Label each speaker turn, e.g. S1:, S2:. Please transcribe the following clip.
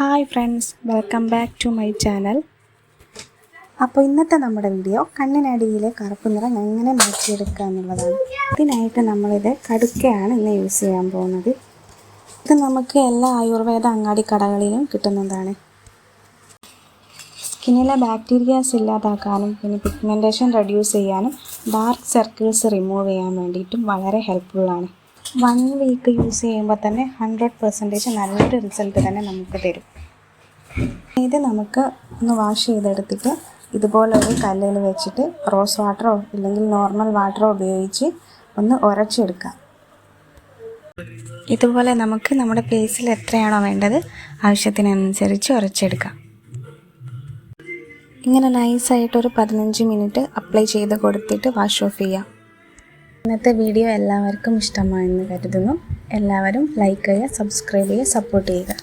S1: Hi friends welcome back to my channel അപ്പോൾ ഇന്നത്തെ നമ്മുടെ വീഡിയോ കണ്ണിനടിയിലെ കറുപ്പ് നിറം എങ്ങനെ മാറ്റിയെടുക്കുക എന്നുള്ളതാണ്. ഇതിനായിട്ട് നമ്മളിത് കടുക്കയാണ് ഇന്ന് യൂസ് ചെയ്യാൻ പോകുന്നത്. ഇത് നമുക്ക് എല്ലാ ആയുർവേദ അങ്ങാടി കടകളിലും കിട്ടുന്നതാണ്. സ്കിന്നിലെ ബാക്ടീരിയാസ് ഇല്ലാതാക്കാനും പിന്നെ പിഗ്മെന്റേഷൻ റെഡ്യൂസ് ചെയ്യാനും ഡാർക്ക് സർക്കിൾസ് റിമൂവ് ചെയ്യാൻ വേണ്ടിയിട്ടും വളരെ ഹെൽപ്ഫുള്ളാണ് വൺ വീക്ക് യൂസ് ചെയ്യുമ്പോൾ തന്നെ ഹൺഡ്രഡ് പെർസെന്റേജ് നല്ലൊരു റിസൾട്ട് തന്നെ നമുക്ക് തരും. ഇത് നമുക്ക് ഒന്ന് വാഷ് ചെയ്തെടുത്തിട്ട് ഇതുപോലെ ഒരു കല്ലിൽ വെച്ചിട്ട് റോസ് വാട്ടറോ ഇല്ലെങ്കിൽ നോർമൽ വാട്ടറോ ഉപയോഗിച്ച് ഒന്ന് ഉരച്ചെടുക്കാം. ഇതുപോലെ നമുക്ക് നമ്മുടെ ഫേസിൽ എത്രയാണോ വേണ്ടത് ആവശ്യത്തിനനുസരിച്ച് ഉരച്ചെടുക്കാം. ഇങ്ങനെ നൈസായിട്ട് ഒരു പതിനഞ്ച് മിനിറ്റ് അപ്ലൈ ചെയ്ത് കൊടുത്തിട്ട് വാഷ് ഓഫ് ചെയ്യാം. ഇന്നത്തെ വീഡിയോ എല്ലാവർക്കും ഇഷ്ടമായെന്ന് കരുതുന്നു. എല്ലാവരും ലൈക്ക് ചെയ്യുക സബ്സ്ക്രൈബ് ചെയ്യുക സപ്പോർട്ട് ചെയ്യുക.